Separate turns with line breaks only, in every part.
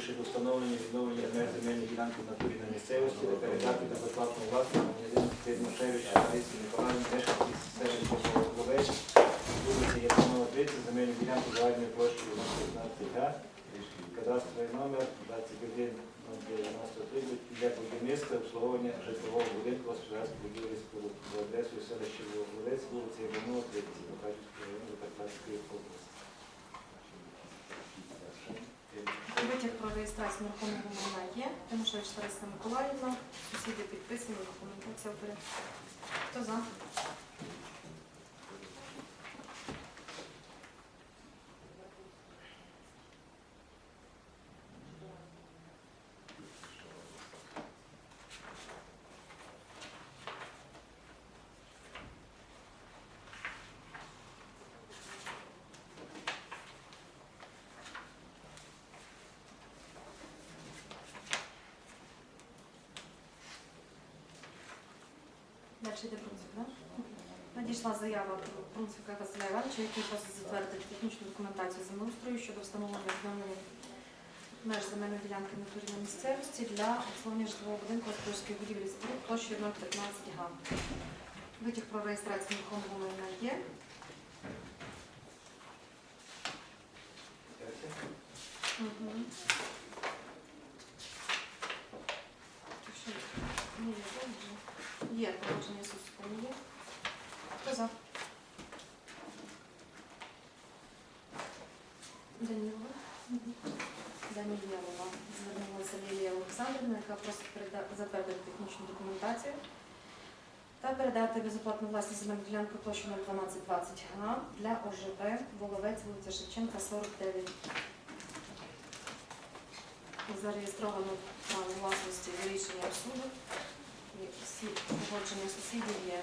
щодо встановлення відновлення меж земельних ділянки в натурі на місцевості, де передати безплатного власного громадянину Тимошевич Ларисі Миколаївні, мешканці селища Головець, вулиця Єрманова 30, земельні ділянки загальною площею 15 га, кадастровий номер 21 для будівництва обслуговування житлового будинку господарської будівлі за адресою селища Головець, вулиця Єрманова 30, Лукачівського району Закарпатської області.
Витяг про реєстрацію нерухомого майна є. Тимошевич Тариса Миколаївна. Сусіди підписані, документація в. Хто за? Йде так? Надійшла заява про Василя Івановича, який просить затвердити технічну документацію землеустрою щодо встановлення відновлення меж земельної ділянки на місцевості для обслуговування житлового будинку господарської будівлі споруд площею 015 га. Витяг про реєстрацію нерухомого майна є. Мгм. Що? Ні, є, добре. Є успіхом, є. Хто за? Данілова. Данілєва. Звернулася Лілія Олександрівна, яка просить затвердити технічну документацію та передати безоплатну власність земельну ділянку площею 1220 га для ОЖВ Воловець, вулиця Шевченка, 49. Зареєстровано право власності за рішенням суду. І всі погодження сусідів є.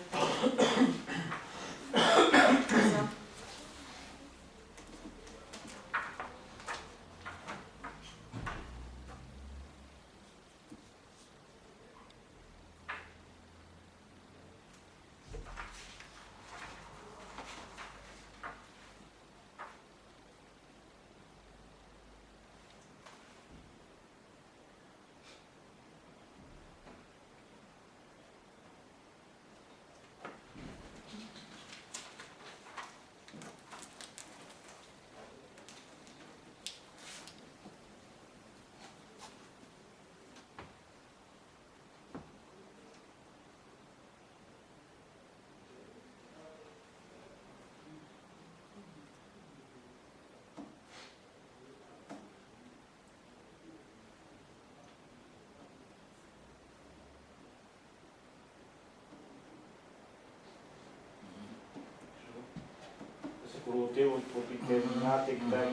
За.
Скрутив, попідняти, так.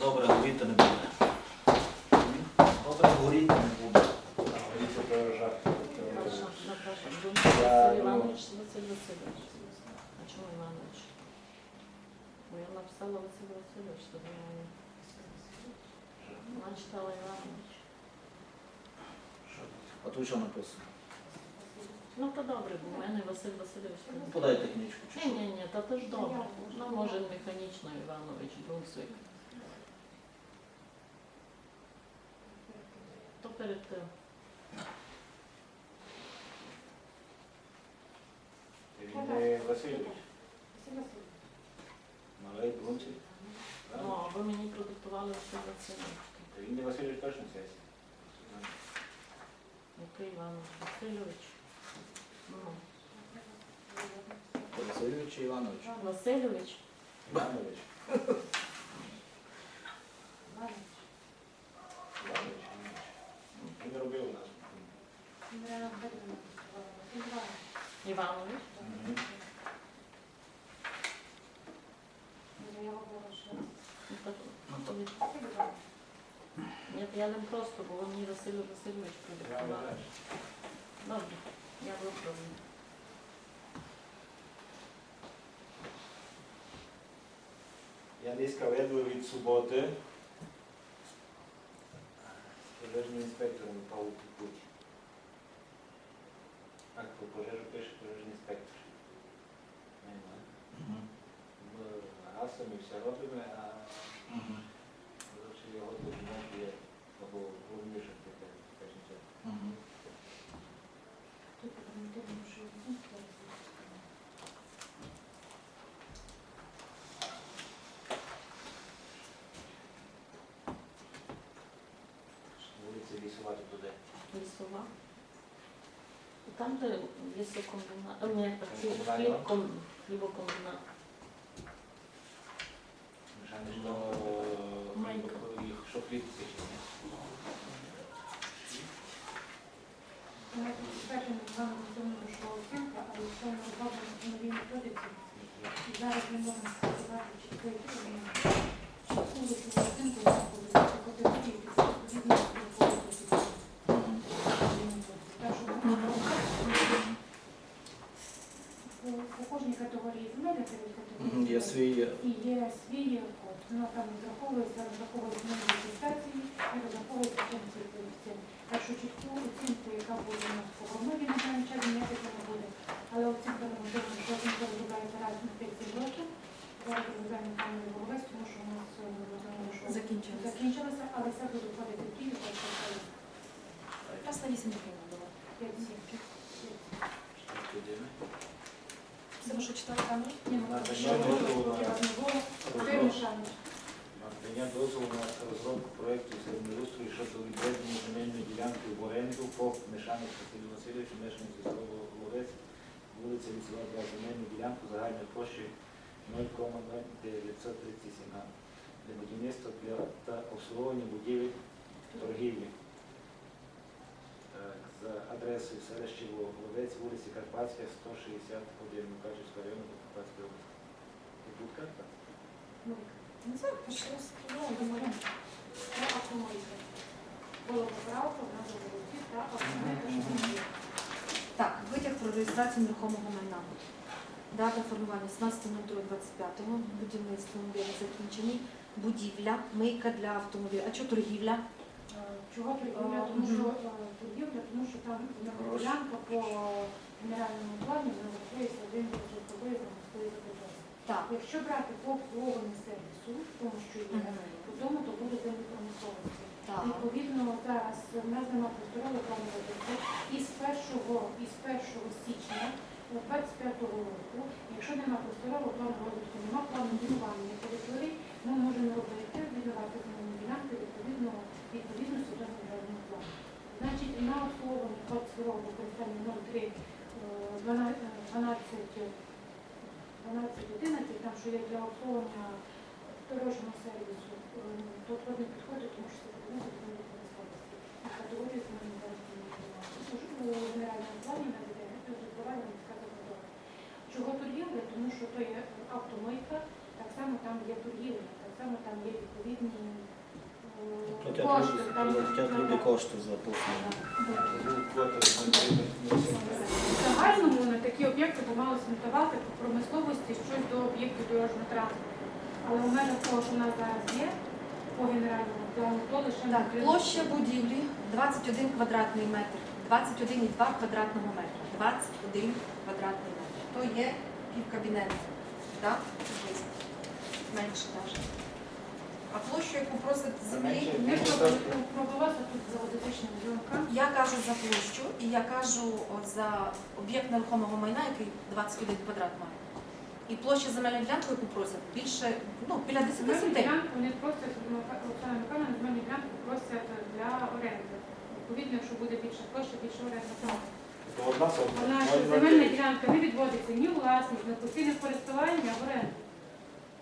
Добре, горіти не буде. Добре, горіти не буде.
Василь
Я, ну,
Іванович, Василь Васильович. А чому Іванович? Бо я написала Василь Васильович, то я вона читала Іванович.
А тут що написано?
Ну то добре, бо в мене Василь Васильович.
Ну, Подай технічку.
Ні, ні, ні, та то ж добре. Ну, може, механічно Іванович, Брунсвик. То перед тим.
Він не Васильович. Малий Брунчик.
Ну, а ви мені продиктували Василь Васильович.
Він не Васильович точно сесія.
Який Іванович Васильович?
Васильович чи Іванович?
Васильович.
Іванович. Іванович. Він не робив у нас.
Іванович.
Мгм.
Ну, так, Ні, я не просто, бо мені Василь Васильович
Я
Добре, я виправлю.
Я низько веду від суботи з пожежним інспектором Павло Кукуч. Так, про пожежу пише пожежний інспектор. Нема.
Мгм.
Ми разом і все робимо, а
Лісова. Там, де лісокомбінат, а ні, хлібком- хлібокомбінат. Майка.
їх що хліб пече.
Ми підтверджуємо з вами в що оцінка, але це не розроблено нові методики. І зараз ми можемо сказати, чи це рівень, чи вулицю оцінку знаходиться категорії, під відповідно до Так що ми по, по кожній категорії земель, яка від
Мгм, Є
категорії,
свій
і є свій код. Воно там розраховується, розраховується нові реєстрації і розраховується функції коефіцієнт. Так що чітку оцінку, яка буде у нас по формулі, на даний час ніяких не буде. Але оцінка не можливо, що оцінка розробляється раз на 5 років. Зараз розробляємо певний головець, тому що у нас е, ми
Закінчилося.
закінчилося, але все буде входити в Київ, так що це
Якраз на 8 років надала.
5-7.
Це ви що читали камеру?
Ні, ну, що
дозволу
було,
на
поки було, ти
розробку.
мішаєш.
Надання дозволу на розробку проєкту землеустрою щодо відведення земельної ділянки в оренду по Мишаник Василю Васильовичу, мешканцю село Головець, вулиця Лісова, земельну ділянку загальною площею 0,937 га для будівництва та обслуговування будівель торгівлі. За адресою селища Головець, вулиці Карпатська, 161, Мукачівського району Карпатської області. Тут карта?
Ну,
Ну.
Ну, вона.
Так, витяг про реєстрацію нерухомого майна. Дата формування 17.02.25, будівництво мобілі закінчені, будівля, мийка для автомобіля. А що торгівля?
Е, Чого торгівля? Тому що е, торгівля, тому що там ділянка по генеральному плані знаходиться один забудови.
Так.
Якщо брати по обслуговуванню сервісу, тому що є, то тому то буде землі промисловості. Відповідно, зараз в нас нема просторового плану роботи. І з 1, і 1 січня 25 року, якщо нема просторового плану розвитку, нема плану будування територій, ми можемо робити, віддавати земельні ділянки відповідно відповідності до державного плану. Значить, на обслуговування 22 використання 03 е, 12 12 12-11, там, що є для обслуговування дорожнього сервісу, е, то не підходить, тому що це підносить до промисловості. І категорію земельних ділянок у генеральному плані наведення житлова міська забудова. Чого торгівля? Тому що то є автомийка, так само там є торгівля, так само там є відповідні е, кошти.
люди-
там-
люди кошти за послуги.
В загальному на такі об'єкти би мали смітувати по промисловості щось до об'єктів дорожнього транспорту. Але у мене того, що в нас зараз є по генеральному плану, то лише
Так, площа будівлі 21 квадратний метр, 21,2 квадратного метра. 21 квадратний метр. То є півкабінету. Так? Менше навіть. А площу, яку просить землі,
Не про- пробувався тут зеленодична зйомка.
я кажу за площу і я кажу за об'єкт нерухомого майна, який 21 квадрат має. І площа земельної ділянки, яку просять, більше, ну, біля 10
Земельну
сантиметрів.
ділянку вони просять, ну, Михайловна, земельну ділянку просять для оренди. Відповідно, якщо буде більша площа, більше оренди.
одна
Вона що земельна ділянка не відводиться ні у власність, ні в постійне користування, а в оренду.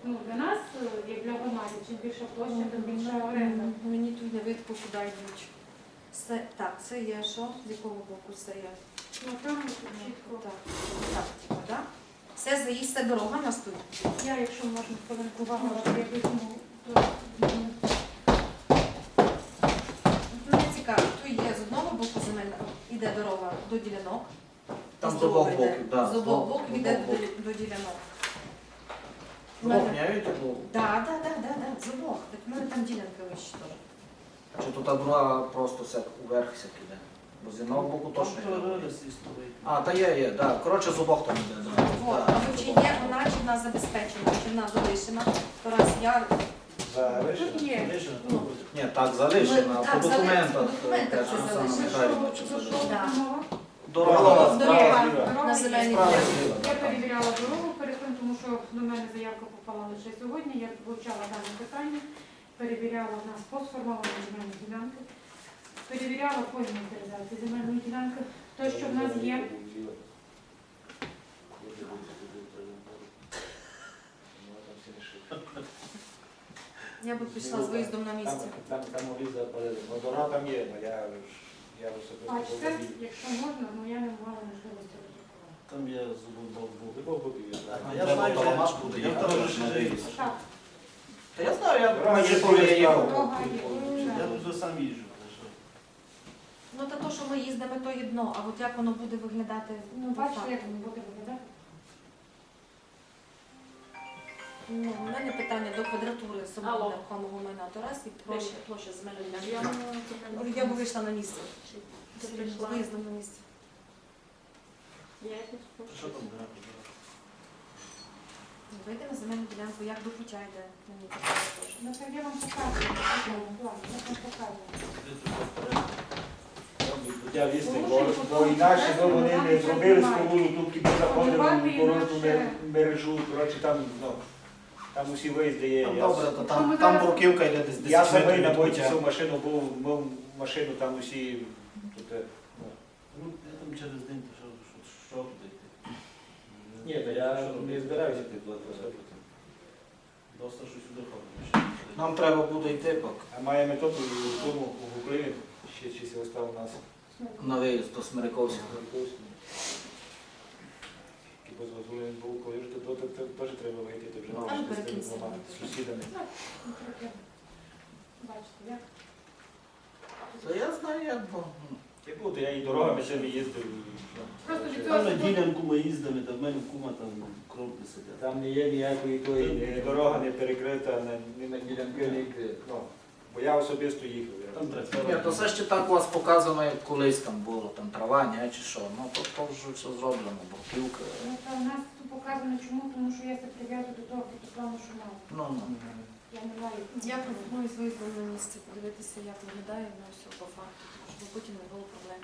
Ну, для нас, е, як для громади, чим більша площа, тим більша оренда.
Мені тут не видко, куди йдуть. Це, так, це є що? З якого боку це є?
Ну, там чітко.
Так, так, типу, да? Це заїзд, це дорога нас тут.
Я, якщо можна хвилинку увагу, я візьму, то м,
Мене цікаво, тут є з одного боку земельна, іде дорога до ділянок.
Там
з
обох боків, да,
З обох боків йде до, до ділянок.
Міняють або
Так, так, так, так, так, з обох. Так в мене там ділянка вище теж.
чи тут та просто сяк уверх сяк іде? Бо з одного боку точно йде. А, та є, є, так. Коротше, з обох там іде, да.
От,
Да.
або чи є вона, чи вона забезпечена, чи вона залишена. То раз я
Тут є.
Ну,
Ні, так, залишена,
Ну,
по
так,
документах.
залишена, по документах
каже
це
Оксана
залишено.
Михайлівна, чи
що,
залишена.
Да.
Дорога,
Дорога.
справа,
Дорога
на зеленій
справа зліва.
Я перевіряла дорогу перед тим, що до мене заявка попала лише сьогодні. Я вивчала дане питання, перевіряла в нас по сформованій земельні ділянки. перевіряла по інвентаризації земельної ділянки. Те, що в нас є,
Я би пішла з виїздом на
Там,
місце.
там, там Оліза, водора там є, але я, я особисто
бачите, якщо можна, ну я не мала можливості.
Там є зубов був.
Я знаю.
А я знаю,
Паламар
я-
буде
я там вже
виїзд. Та я знаю, я коли я їхав.
дорога є.
Я тут сам їжджу.
Ну та то, що ми їздимо, то є дно, а от як воно буде виглядати?
Ну, бачите, як воно буде виглядати.
Ну, у мене питання до квадратури
Алло.
нерухомого майна. То раз і площа, площа земельної
Я
ділянки. Я би вийшла на місце. З
прийшла.
виїздом на місце.
Що там
на земельну ділянку, як до пуття йде. Мені таке теж.
Ну, я вам показую, я Тому
бо, інакше ну, вони не зробили
немає.
сковулу тупки, бо заходили в порожню мережу, коротше там, ну, там усі виїзди є.
Ну,
Я,
Добре, то там, там бруківка йде десь 10
я самий
метрів
на
від
бойці
пуття.
цю машину був, мив машину там усі, тут, е, ну,
Ну, я там через день пішов, що, що туди йти.
Ні, то я не збираюся йти туди.
Доста, що сюди.
Нам треба буде йти поки.
А має методу в тому в Україні, ще часів остав у нас.
На виїзд до Смириковського.
Типу, з Гуцулин був, коли ж то теж треба вийти, то вже з сусідами.
Ну. Бачите, як?
Та я знаю, як бо. Ну,
Я буду, я і дорогами цими їздив. ну,
Просто від цього-
Там на ділянку ми їздили, там в мене в кума там кромки сидять.
Там не є ніякої тої ні дорога не перекрита, ні- ні на ділянки не ну, Бо я особисто їхав. я-
Там.
Ні, то все ще так у вас показано, як колись там було, там трава, ні, чи що. Ну, то, то вже все зроблено, бруківка.
Ну, та у нас тут показано чому, тому що я це прив'язую до того фотоплану, що мав.
Ну, ну.
Я не маю.
Я пропоную з виїздом на місце подивитися, як виглядає воно все по факту, щоб потім не було проблем.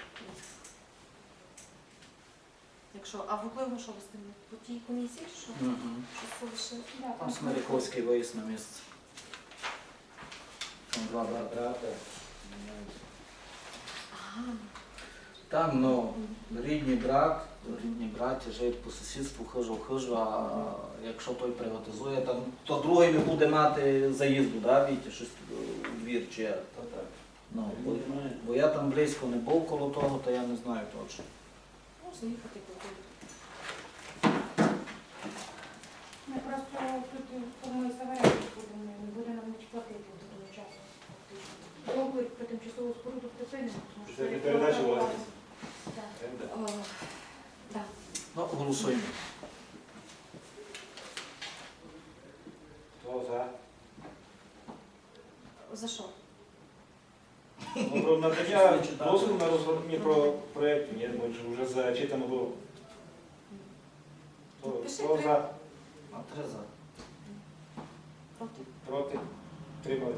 Якщо, а впливно що ви з тим? По тій комісії чи що?
Мгм.
Що лише?
Да,
Там Смириковський виїзд на місце. Там два брата.
Ага.
Там, ну, рідний брат, рідні браті живуть по сусідству, хижу в хижу, а якщо той приватизує, там, то другий не буде мати заїзду, да, Вітя, щось у двір чи як.
Та так.
Ну, бо, бо я там близько не був коло того, то я не знаю точно.
Можна їхати куди.
Ми просто тут формує варіант, будемо, не буде нам ніч платити до того часу. Договір про тимчасову споруду припинено. тому що
Це не передача власності.
Так.
О.
Ну, голосуємо.
Хто за?
За що?
Ну, про надання дозволу на розгорнення про проєкту, ні, ж вже зачитано було. Хто,
Пиши
хто
три.
за,
А три за.
Проти?
проти, тримали.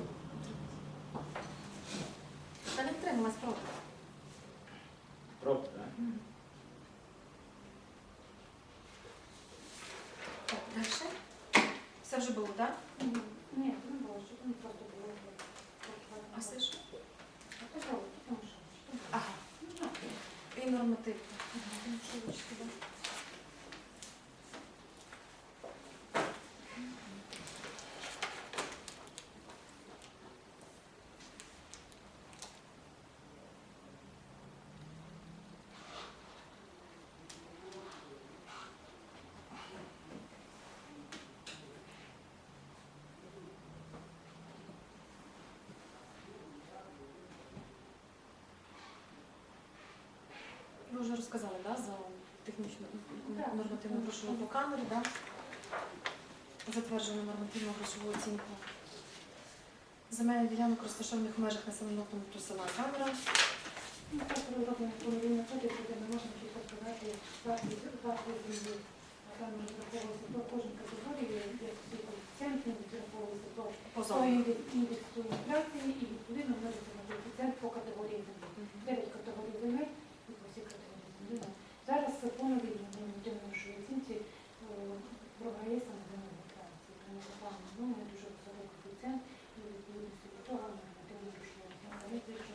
Та не втрималась проти.
Проти, так?
Так, далі. Все вже було, так?
Ні, не було, що там просто було.
А все що?
А то було, тому що. що там?
Ага.
Ну, так.
І норматив. Вже розказали, да, за технічну нормативну грошову по камері, да? Затверджено нормативну грошову оцінку. Земельних ділянок розташованих в межах населеного пункту села Камера.
Ну, так розроблено половина методик, де ми можемо чітко вартість землі. Там розраховується категорії, як коефіцієнт, розраховується інфляції і відповідно множиться на коефіцієнт по категорії землі. Дев'ять категорій земель і по всій категорії землі. Ну, Зараз по новій нормативній грошовій оцінці е, програється на земельній інфляції. Тому що там ну, не дуже високий коефіцієнт і відповідності до того нормативна грошова оцінка не більше.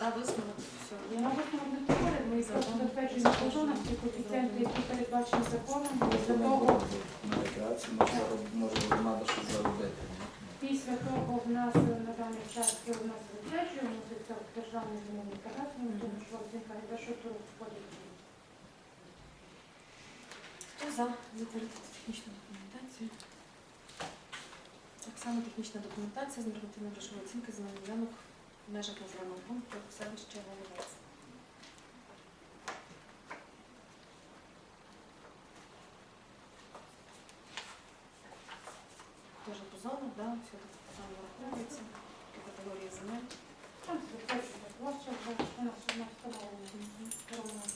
Так, висновок, все.
Я не приходить, ми затверджуємо зонах ті коефіцієнти, які передбачені законом, після того,
може, громада щось заробити.
після того в нас на даний час у нас затверджуємо, це державний земельний кадастр, тому що оцінка йде, що тут входить.
Хто за затвердити технічну документацію? Так само технічна документація з нормативно-грошової оцінки земельних ділянок межах населеного пункту селища Воловець. Теж по зонах, да, все там враховується, по категорії земель.
Там затверджується площа, у встановлена громада селища, громада.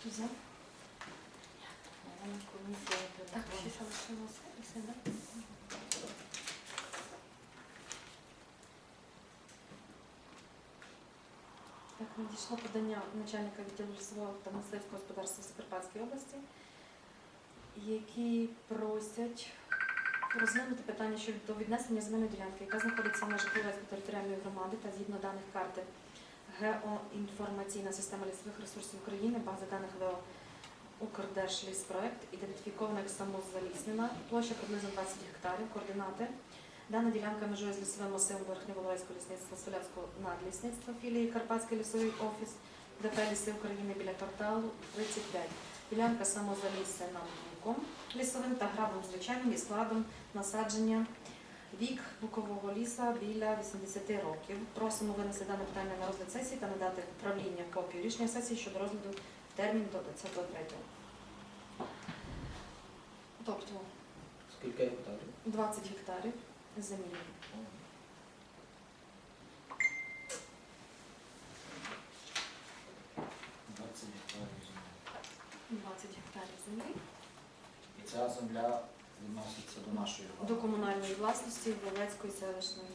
Хто за?
Комісія
Так, ще залишилося і все. Так, надійшло подання начальника відділу лісового та мисливського господарства Закарпатської області, які просять розглянути питання щодо віднесення земельної ділянки, яка знаходиться межах Луганської територіальної громади та згідно даних карти Геоінформаційна система лісових ресурсів України, база даних ВО Укрдержліспроект, ідентифікована як самозаліснена, площа приблизно 20 гектарів, координати. Дана ділянка межує з лісовим масивом Верхньоволовецького лісництва Солявського надлісництва філії Карпатський лісовий офіс ДП Ліси України біля кварталу 35. Ділянка самозаліснена буком лісовим та грабом звичайним і складом насадження. Вік букового ліса біля 80 років. Просимо винести дане питання на розгляд сесії та надати правління копію рішення сесії щодо розгляду термін до 23. Тобто
Скільки гектарів?
20 гектарів землі.
Двадцять гектарів землі.
20 гектарів землі
І ця земля відноситься до нашої
до комунальної власності Воловецької селищної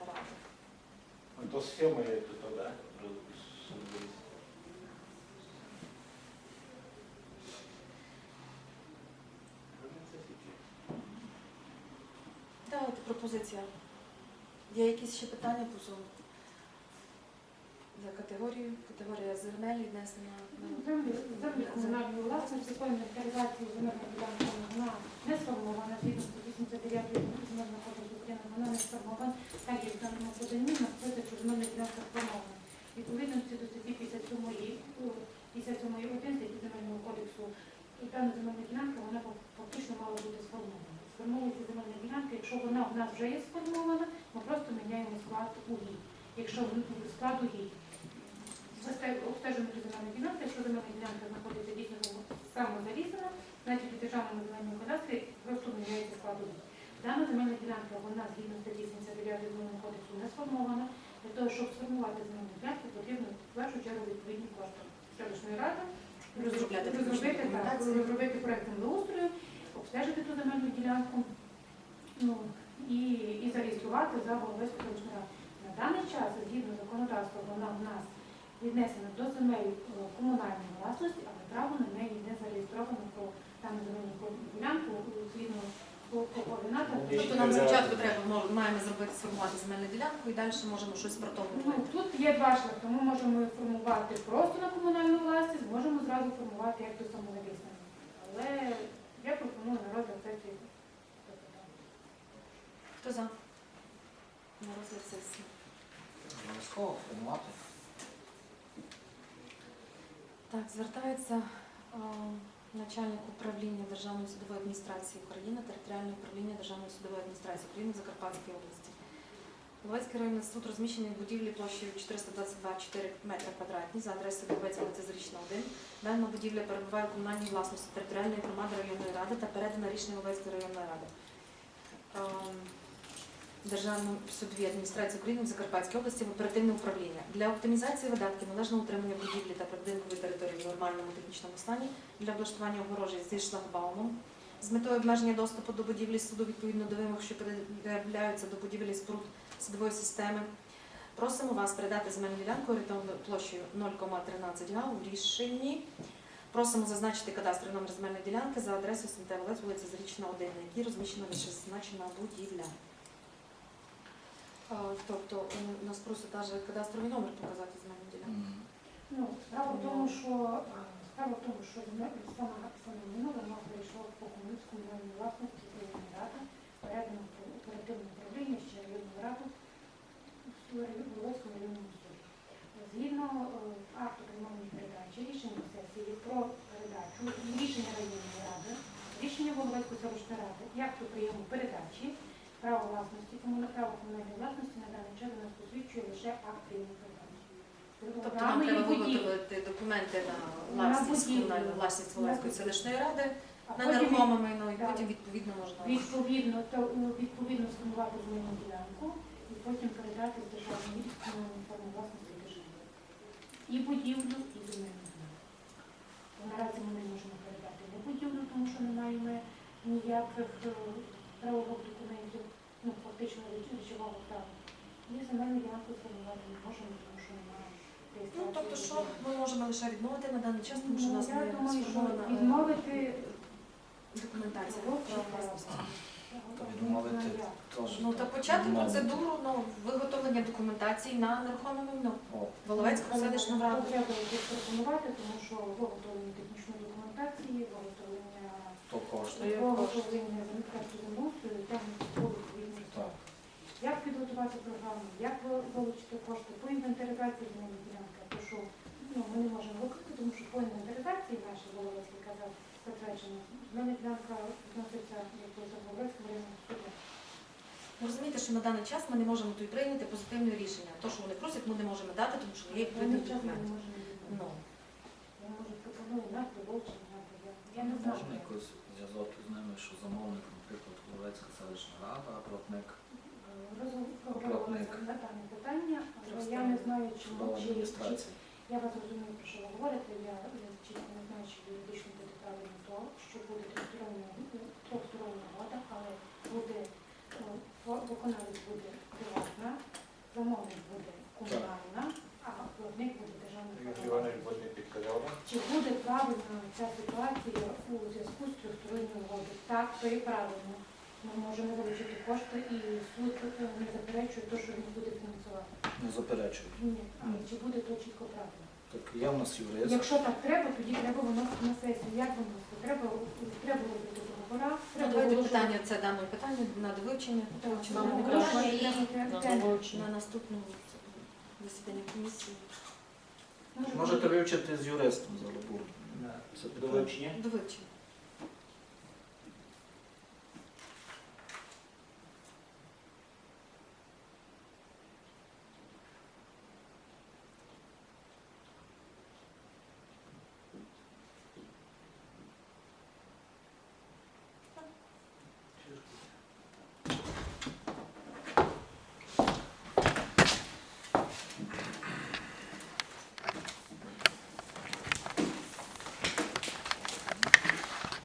ради.
Ну, То схема є тут, так?
Давайте пропозиція. Є якісь ще питання по зону? За категорію, категорія земель віднесена на
землі комунальної власності, законної інтеграції земельної ділянки, вона не сформована, згідно з 89 земельного кодексу України, вона не сформована, так як в даному поданні написано, що земельна ділянка сформована. Відповідності до статті 57 57 1 статті земельного кодексу, і дана земельна ділянка, вона фактично мала бути сформована. Сформовується земельна ділянка, якщо вона в нас вже є сформована, ми просто міняємо склад угідь. Якщо склад угідь обстежуємо ту земельну ділянку, якщо земельна ділянка знаходиться дійсно самозалізана, значить у державному земельному кадастрі просто міняється склад угідь. Дана земельна ділянка, вона згідно статті 79 земельного кодексу не сформована. Для того, щоб сформувати земельну ділянку, потрібно в першу чергу відповідні кошти селищної ради, розробити, проект землеустрою, обстежити ту земельну ділянку ну, і, і зареєструвати за селищної ради. На даний час, згідно законодавства, вона в нас віднесена до земель е, комунальної власності, але право на неї не зареєстровано про дану земельну ділянку е, згідно по по.
Ну,
Тобто нам спочатку треба мо- маємо зробити сформувати земельну ділянку і далі можемо щось
Ну, тут є два шляхи. Ми можемо формувати просто на комунальну власність, можемо зразу формувати як до самовивіснення. Але я пропоную на розгляд сесії. це питання.
Хто за? На розгляд сесії.
Обов'язково формувати.
Так, звертається а, начальник управління Державної судової адміністрації України, територіальне управління Державної судової адміністрації України в Закарпатській області. Луганський районний суд розміщений в будівлі площею 422,4 метри квадратні за адресою Луганська вулиця Зарічна 1. Дана будівля перебуває у комунальній власності територіальної громади районної ради та передана рішення Луганської районної ради. Державному судовій адміністрації України в Закарпатській області в оперативне управління для оптимізації видатків належного утримання будівлі та прибудинкової території в нормальному технічному стані для облаштування огорожі зі шлагбаумом з метою обмеження доступу до будівлі суду відповідно до вимог, що переявляються до будівлі споруд судової системи. Просимо вас передати земельну ділянку орієнтовною площею 0,13 га у рішенні. Просимо зазначити кадастровий номер земельної ділянки за адресою СМТ Волець, вулиця Зарічна, 1, на якій розміщена вищезазначена будівля. Тобто е, нас просять навіть кадастровий номер показати земельну ділянку.
Ну, справа в тому, що справа в тому, що саме минуле воно прийшло по комуністському районі власності районної ради, передано оперативне управління ще районної ради в Володському районному суді. Згідно е, акту приймальної передачі, рішення сесії про передачу, рішення районної ради, рішення Володської селищної ради, і акту прийому передачі, право власності, комуна право комунальної власності на даний час нас посвідчує лише акт передачі.
Тобто нам треба виготовити документи на власність комунальну власність Волинської селищної ради на нерухоме майно, і потім відповідно можна.
Відповідно, то ну, відповідно сформувати земельну ділянку і потім передати з державної форми власності держави. І будівлю, і земельну ділянку. Наразі ми не можемо передати не будівлю, тому що не маємо ніяких е, правових документів, ну фактично речового права. І земельну ділянку сформувати не можемо, тому що немає
Ну, тобто, що ми можемо лише відмовити на даний час, тому що у нас
Ну, я
не сформована е,
відмовити
документація. Права власності.
Відмовити теж.
Ну та почати процедуру ну, виготовлення документації на нерухоме майно.
О,
Воловецьку селищну раду.
Треба пропонувати, тому що виготовлення технічної документації, виготовлення
то коштує.
виготовлення землеустрою, там. Як підготувати програму, як вилучити кошти по інвентаризації земельної ділянки, то що ну, ми не можемо виконати, тому що по інвентаризації наші Воловецький казав затверджено, земельна ділянка відноситься до Воловецького районного суду.
Ви розумієте, що на даний час ми не можемо тут прийняти позитивне рішення. То, що вони просять, ми не можемо дати, тому що не є
Ми
відповідний
час ми не
документ. Ну,
Я може пропоную на вилучення, я не знаю.
Можна якось зв'язок з ними, що замовник, наприклад, Головецька селищна рада, а платник
Розговорювалося дане питання, але я не знаю, чому чи, чи я вас розумію, про що ви говорите. Я, я чітко не знаю, чи юридично буде правильно то, що буде трьохстороння трьохстороння угода, але буде е, виконавець буде приватна, замовник буде комунальна, а платник буде державний? Чи буде правильно ця ситуація у зв'язку з трьохсторонньою угодою? Так, то і правильно. Ми можемо вилучити кошти і суд е, не заперечує те, що він буде фінансувати.
Не заперечують.
Ні, але чи буде то чітко правильно?
Так є в нас юрист.
Якщо так треба, тоді треба виносити на сесію. Як виносити? Треба, треба робити договора,
ну,
треба
давайте
вилучити-
питання, це дане питання на довивчення,
Так,
чи
нам треба-
і
На
треба-
вилучення.
на наступному засіданні комісії.
Можете вивчити з юристом за лабур.
До вивчення.
До вивчення.